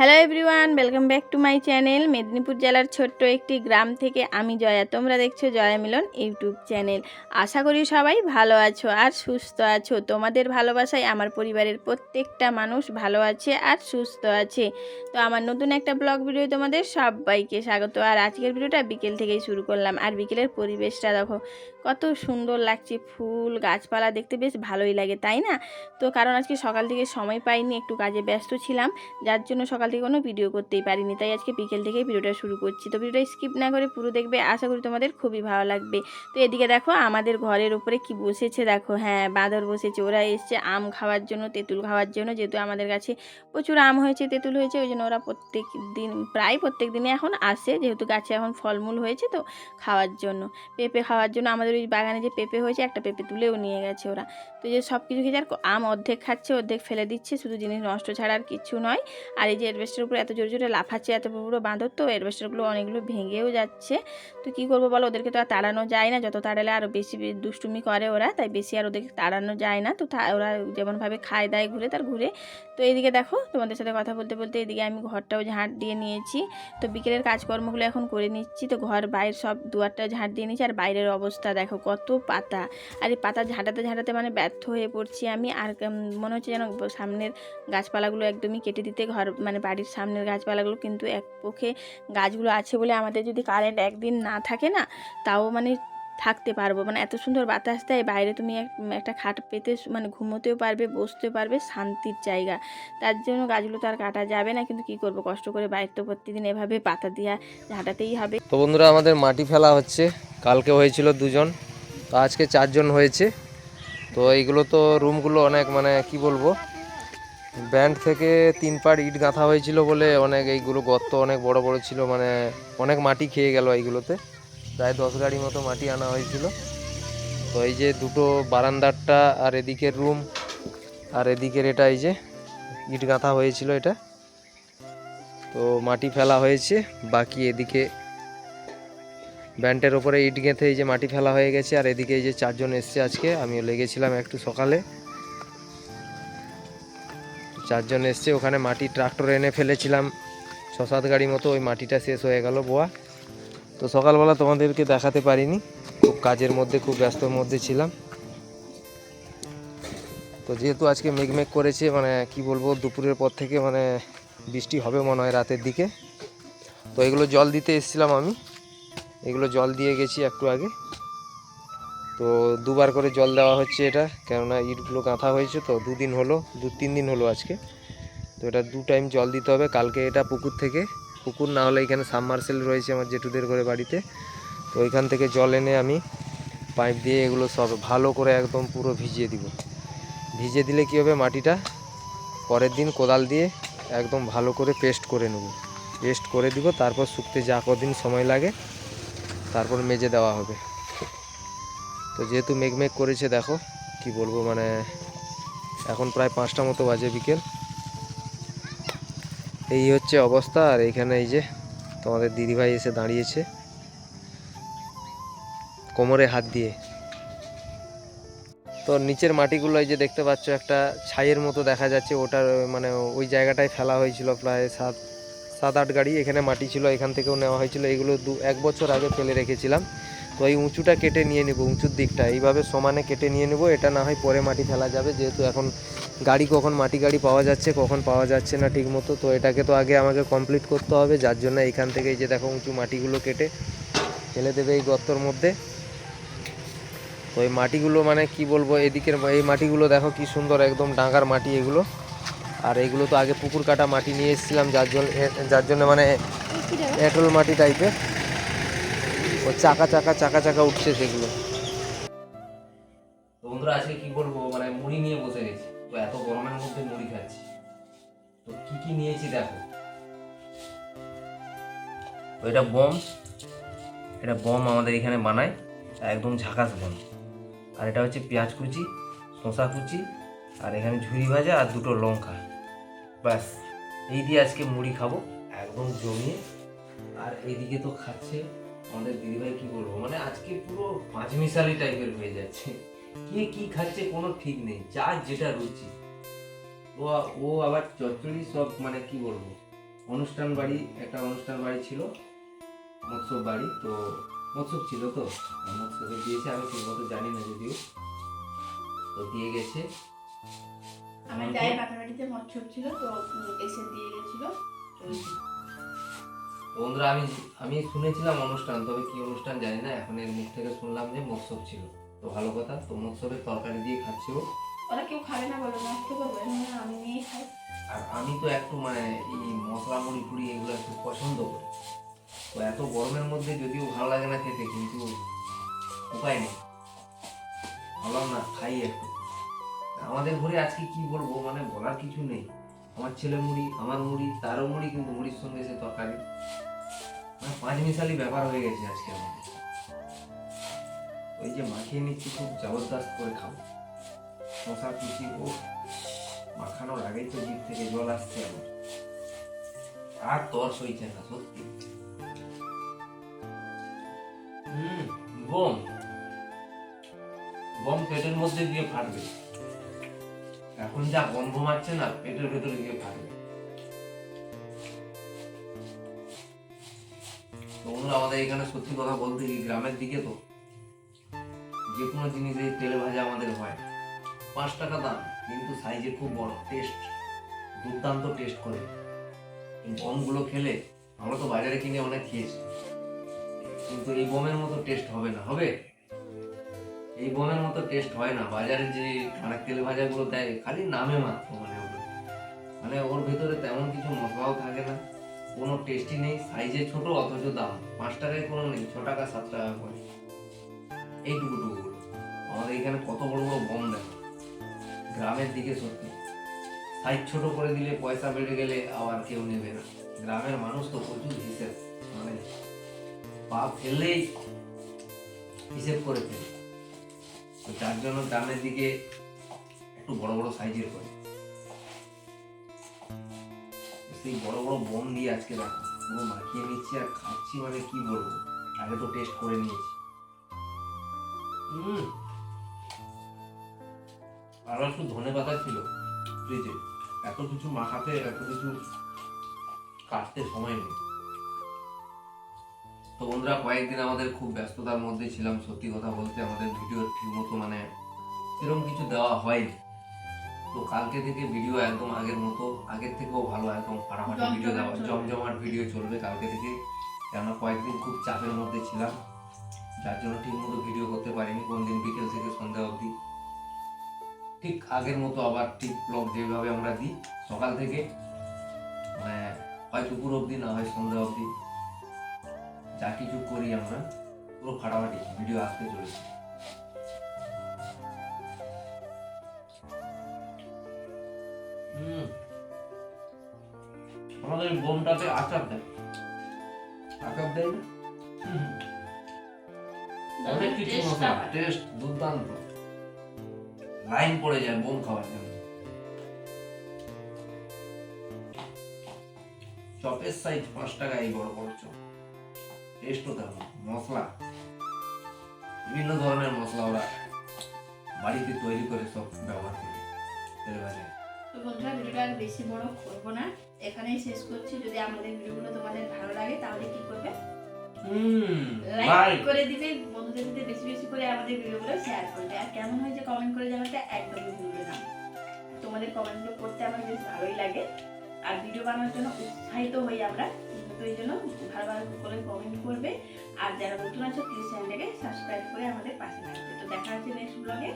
Hello everyone welcome back to my channel Medinipur জেলার ছোট্ট একটি গ্রাম থেকে আমি জয়া। তোমরা দেখছ জয়া মিলন ইউটিউব চ্যানেল আশা করি সবাই ভালো আছো আর সুস্থ আছো। তোমাদের ভালোবাসায় আমার পরিবারের প্রত্যেকটা মানুষ ভালো আছে আর সুস্থ আছে। তো আমার নতুন একটা ব্লগ ভিডিও তোমাদের সবাইকে স্বাগত। আর আজকের ভিডিওটা বিকেল থেকেই শুরু করলাম। আর বিকেলের পরিবেশটা দেখো, কত সুন্দর লাগছে। ফুল গাছপালা দেখতে বেশ ভালোই লাগে, তাই না? তো কারণ আজকে সকাল থেকে সময় পাইনি, একটু কাজে ব্যস্ত ছিলাম। যার জন্য সকাল থেকে কোনো ভিডিও করতেই পারিনি, তাই আজকে বিকেল থেকেই ভিডিওটা শুরু করছি। তো ভিডিওটা স্কিপ না করে পুরো দেখবে, আশা করি তোমাদের খুবই ভালো লাগবে। তো এদিকে দেখো, আমাদের ঘরের উপরে কি বসেছে দেখো হ্যাঁ বাঁদর বসেছে। ওরা এসছে আম খাওয়ার জন্য, তেঁতুল খাওয়ার জন্য, যেহেতু আমাদের কাছে প্রচুর আম হয়েছে, তেঁতুল হয়েছে, ওই জন্য ওরা প্রত্যেক দিন, প্রায় প্রত্যেক দিনে এখন আসে, যেহেতু গাছে এখন ফলমূল হয়েছে তো খাওয়ার জন্য। পেঁপে খাওয়ার জন্য আমাদের ওই বাগানে যে পেঁপে হয়েছে, একটা পেঁপে তুলেও নিয়ে গেছে ওরা। তো যে সব কিছু খেয়েছে আর আম অর্ধেক খাচ্ছে, অর্ধেক ফেলে দিচ্ছে, শুধু জিনিস নষ্ট ছাড়া আর কিছু নয়। আর এই যে অ্যাডভেস্টের উপরে এত জোরে জোরে লাফাচ্ছে, এত বড় বাঁধর তো অ্যাডভেস্টারগুলো অনেকগুলো ভেঙেও যাচ্ছে। তো কী করব বলো? ওদেরকে তো আর তাড়ানো যায় না, যত তাড়ালে আরও বেশি দুষ্টুমি করে ওরা, তাই বেশি আর ওদেরকে তাড়ানো যায় না। তো ওরা যেমনভাবে খায় দায় ঘুরে তার ঘুরে। তো এইদিকে দেখো, তোমাদের সাথে কথা বলতে বলতে এদিকে আমি ঘরটাও ঝাঁট দিয়ে নিয়েছি। তো বিকেলের কাজকর্মগুলো এখন করে নিচ্ছি। তো ঘর, বাইরে সব দুয়ারটা ঝাঁট দিয়ে নিচ্ছি আর বাইরের অবস্থা দেখো, কত পাতা। আর এই পাতা ঝাঁটাতে ঝাঁটাতে মানে ব্যর্থ হয়ে পড়ছি আমি। আর মনে হচ্ছে যেন সামনের গাছপালাগুলো একদমই কেটে দিতে ঘর মানে বাড়ির সামনের গাছপালাগুলো কিন্তু এক পক্ষে গাছগুলো আছে বলে আমাদের যদি কারেন্ট একদিন না থাকে না, তাও মানে থাকতে পারব। মানে এত সুন্দর বাতাস দেয়, বাইরে তুমি এক- একটা খাট পেতে মানে ঘুমোতেও পারবে বসতেও পারবে, শান্তির জায়গা। তার জন্য গাছগুলো তো আর কাটা যাবে না, কিন্তু কি করব? কষ্ট করে বাইরে তো প্রতিদিন এভাবে পাতা দিয়া ঝাঁটাতেই হবে। তো বন্ধুরা, আমাদের মাটি ফেলা হচ্ছে। কালকে হয়েছিল দুজন, তো আজকে চারজন হয়েছে। তো এইগুলো তো রুমগুলো অনেক মানে কি বলব? ব্যান্ড থেকে তিন পার ইট গাঁথা হয়েছিল বলে অনেক এইগুলো গর্ত অনেক বড় বড় ছিল মানে অনেক মাটি খেয়ে গেল এইগুলোতে। প্রায় দশ গাড়ি মতো মাটি আনা হয়েছিল। তো এই যে দুটো বারান্দারটা, আর এদিকের রুম, আর এদিকের এটা এই যে ইট গাঁথা হয়েছিল এটা। তো মাটি ফেলা হয়েছে, বাকি এদিকে ব্যান্ডের ওপরে ইট গেঁথে এই যে মাটি ফেলা হয়ে গেছে, আর এদিকে এই যে চারজন এসছে আজকে, আমিও লেগেছিলাম একটু সকালে। চারজন এসছে, ওখানে মাটি ট্রাক্টর এনে ফেলেছিলাম। ছ সাত গাড়ি মতো ওই মাটিটা শেষ হয়ে গেল বোয়া। তো সকালবেলা তোমাদেরকে দেখাতে পারিনি, খুব কাজের মধ্যে, খুব ব্যস্তর মধ্যে ছিলাম। তো যেহেতু আজকে মেঘমেঘ করেছে মানে কি বলব, দুপুরের পর থেকে মানে বৃষ্টি হবে মনে হয় রাতের দিকে। তো এগুলো জল দিতে এসেছিলাম আমি। এগুলো জল দিয়ে গেছি একটু আগে। তো দুবার করে জল দেওয়া হচ্ছে এটা, কেননা ইটগুলো গাঁথা হয়েছে তো, দুদিন হলো, দু তিন দিন হলো আজকে। তো এটা দু টাইম জল দিতে হবে, কালকে এটা পুকুর থেকে। পুকুর না হলে এখানে সাবমার্সেল রয়েছে আমার জেঠুদের করে বাড়িতে। তো ওইখান থেকে জল এনে আমি পাইপ দিয়ে এগুলো সব ভালো করে একদম পুরো ভিজিয়ে দিব। ভিজিয়ে দিলে কী হবে মাটিটা? পরের দিন কোদাল দিয়ে একদম ভালো করে পেস্ট করে নেব। পেস্ট করে দিব, তারপর শুকতে যা কদিন সময় লাগে, তারপর মেজে দেওয়া হবে। তো যেহেতু মেঘমেঘ করেছে, দেখো কি বলব মানে এখন প্রায় পাঁচটা মতো বাজে বিকেল। এই হচ্ছে অবস্থা, আর এইখানে এই যে তোমাদের দিদিভাই এসে দাঁড়িয়েছে কোমরে হাত দিয়ে। তো নিচের মাটিগুলো এই যে দেখতে পাচ্ছ, একটা ছাইয়ের মতো দেখা যাচ্ছে, ওটার মানে ওই জায়গাটায় ফেলা হয়েছিল প্রায় সাত সাত আট গাড়ি, এখানে মাটি ছিল, এখান থেকেও নেওয়া হয়েছিল। এগুলো দু, এক বছর আগে ফেলে রেখেছিলাম। তো এই উঁচুটা কেটে নিয়ে নেব উঁচুর দিকটা। এইভাবে সমানে কেটে নিয়ে নেব এটা না হয় পরে মাটি ফেলা যাবে। যেহেতু এখন গাড়ি কখন মাটি গাড়ি পাওয়া যাচ্ছে কখন পাওয়া যাচ্ছে না ঠিক মতো তো এটাকে তো আগে আমাকে কমপ্লিট করতে হবে। যার জন্য এইখান থেকে এই যে দেখো উঁচু মাটিগুলো কেটে ফেলে দেবে এই গর্তর মধ্যে। তো এই মাটিগুলো মানে কি বলব এদিকের এই মাটিগুলো দেখো কি সুন্দর একদম ডাঙ্গার মাটি এগুলো। আর এগুলো তো আগে পুকুর কাটা মাটি নিয়ে এসেছিলাম যার জন্য যার জন্য মানে এঁটল মাটি টাইপের ও চাকা চাকা চাকা চাকা উঠছে সেগুলো। বন্ধুরা, আজকে কি বলব? মানে মুড়ি নিয়ে বসে গেছি। তো এত গরমের মধ্যে মুড়ি খাচ্ছি। তো কি কি নিয়েছি দেখো। এটা বম। এটা বম আমাদের এখানে বানায়। একদম ঝাকাস বম। আর এটা হচ্ছে পেঁয়াজ কুচি, শসা কুচি, আর এখানে ঝুরি ভাজা আর দুটো লঙ্কা। ব্যাস, এই দিয়ে আজকে মুড়ি খাব। একদম জমিয়ে। আর এইদিকে তো খাচ্ছে আমাদের দিদিভাই কি বলব? মানে আজকে পুরো পাঁচ মিশালি টাইপের হয়ে যাচ্ছে। কে কি খাচ্ছে কোনো ঠিক নেই। যার যেটা রুচি। ও ও আবার চচ্চড়ি সব মানে কি বলব? অনুষ্ঠান বাড়ি একটা অনুষ্ঠান বাড়ি ছিল। মৎস্য বাড়ি তো মৎস্য ছিল তো। মৎস্যকে দিয়েছে আমি ঠিক মতো জানি না যদিও। তো দিয়ে গেছে। আমার গায়ে বাটাবাটিতে মচ্ছর ছিল তো এসে দিয়ে গেছিল। বন্ধুরা আমি আমি শুনেছিলাম অনুষ্ঠান তবে কি অনুষ্ঠান জানি না এখন এর মুখ থেকে শুনলাম যে মৎস্য ছিল। তো ভালো কথা তো মৎস্যের তরকারি দিয়ে খাচ্ছিল ওরা কেউ খাবে না বলে নষ্ট করবে না, আমি নিয়ে খাই। আর আমি তো একটু মানে এই মশলা মুড়ি ফুড়ি এগুলো একটু পছন্দ করি। তো এত গরমের মধ্যে যদিও ভালো লাগে না খেতে কিন্তু উপায় নেই। ভাবলাম না খাই একটু। আমাদের ঘরে আজকে কি বলব মানে বলার কিছু নেই। আমার ছেলে মুড়ি, আমার মুড়ি, তারও মুড়ি কিন্তু মুড়ির সঙ্গে সে তরকারি। মানে পাঁচ মিশালি ব্যাপার হয়ে গেছে আজকে আমাদের ওই যে মাখিয়ে নিচ্ছি, খুব জবরদস্ত করে খাব। শশা কুচি, ও মাখানোর আগেই তো জিভ থেকে জল আসছে আমার। আর তর সইছে না, সত্যি। হুম, গম। গম পেটের মধ্যে গিয়ে ফাটবে। এখন যা গন্ধ মারছে না পেটের ভেতরে গিয়ে ফাটবে তো বন্ধুরা, আমাদের এখানে সত্যি কথা বলতে কি গ্রামের দিকে তো যে কোনো জিনিস তেলে ভাজা আমাদের হয়। পাঁচ টাকা দাম কিন্তু সাইজে খুব বড়। টেস্ট দুর্দান্ত টেস্ট করে। এই গমগুলো খেলে আমরা তো বাজারে কিনে অনেক খেয়েছি। কিন্তু এই গমের মতো টেস্ট হবে না। হবে? এই গমের মতো টেস্ট হয় না। বাজারে যে মানে তেল ভাজাগুলো দেয়, খালি নামে মাত্র মানে ওগুলো। মানে ওর ভেতরে তেমন কিছু মশলাও থাকে না, কোনো টেস্টই নেই। সাইজে ছোট, অথচ দাম। পাঁচ টাকায় কোনো নেই, ছ টাকা, সাত টাকা করে। এইটুকু টুকু আমাদের এখানে কত বড় বড় গম দেখো। গ্রামের দিকে সত্যি। সাইজ ছোট করে দিলে পয়সা বেড়ে গেলে আবার কেউ নেবে না। গ্রামের মানুষ তো প্রচুর হিসেব মানে পা ফেললেই হিসেব করে ফেলে। তো যার জন্য গ্রামের দিকে একটু বড় বড় সাইজের করে। সেই বড় বড় বোম দিয়ে আজকে দেখো পুরো মাখিয়ে নিচ্ছি আর খাচ্ছি মানে কি বলব? আগে তো টেস্ট করে নিয়েছি। হুম। আরও একটু ধনে পাতা ছিল ফ্রিজে এত কিছু মাখাতে এত কিছু কাটতে সময় নেই। তো বন্ধুরা কয়েকদিন আমাদের খুব ব্যস্ততার মধ্যে ছিলাম। সত্যি কথা বলতে আমাদের ভিডিও ঠিক মতো মানে সেরকম কিছু দেওয়া হয়নি। তো কালকে থেকে ভিডিও একদম আগের মতো আগের থেকেও ভালো একদম ফাটাফাটি ভিডিও দেওয়া জমজমাট। ভিডিও চলবে কালকে থেকে। কেননা কয়েকদিন খুব চাপের মধ্যে ছিলাম যার জন্য ঠিক মতো ভিডিও করতে পারিনি। কোন দিন বিকেল থেকে সন্ধ্যা অবধি। ঠিক আগের মতো আবার ঠিক ব্লগ যেভাবে আমরা দিই সকাল থেকে মানে হয় দুপুর অবধি না হয় সন্ধ্যা অবধি। যা কিছু করি আমরা পুরো ফাটাফাটি ভিডিও আসতে চলেছে। আমাদের বোমটাতে আচার দেয় আচার দেয় অনেক কিছু মশলা টেস্ট দুর্দান্ত। লাইন পড়ে যায় বোম খাওয়ার জন্য। চপের সাইজ পাঁচ টাকা এই বড় বড় চপ টেস্টও মশলা। বিভিন্ন ধরনের মশলা ওরা বাড়িতে তৈরি করে সব ব্যবহার করে। তেলে তো বন্ধুরা ভিডিওটা আর বেশি বড় করব না। এখানেই শেষ করছি। যদি আমাদের ভিডিওগুলো তোমাদের ভালো লাগে তাহলে কি করবে? লাইক করে দিবে। বন্ধুদের সাথে বেশি বেশি করে আমাদের ভিডিওগুলো শেয়ার করবে। আর কেমন হয়েছে কমেন্ট করে জানাতে একদমই ভুলবে না। তোমাদের কমেন্টগুলো পড়তে আমার বেশ ভালোই লাগে। আর ভিডিও বানানোর জন্য উৎসাহিত হই আমরা। তো এই জন্য ভালো ভালো করে কমেন্ট করবে। আর যারা নতুন আছে প্লিজ চ্যানেলটাকে সাবস্ক্রাইব করে আমাদের পাশে থাকবে। তো দেখা হচ্ছে নেক্সট ব্লগে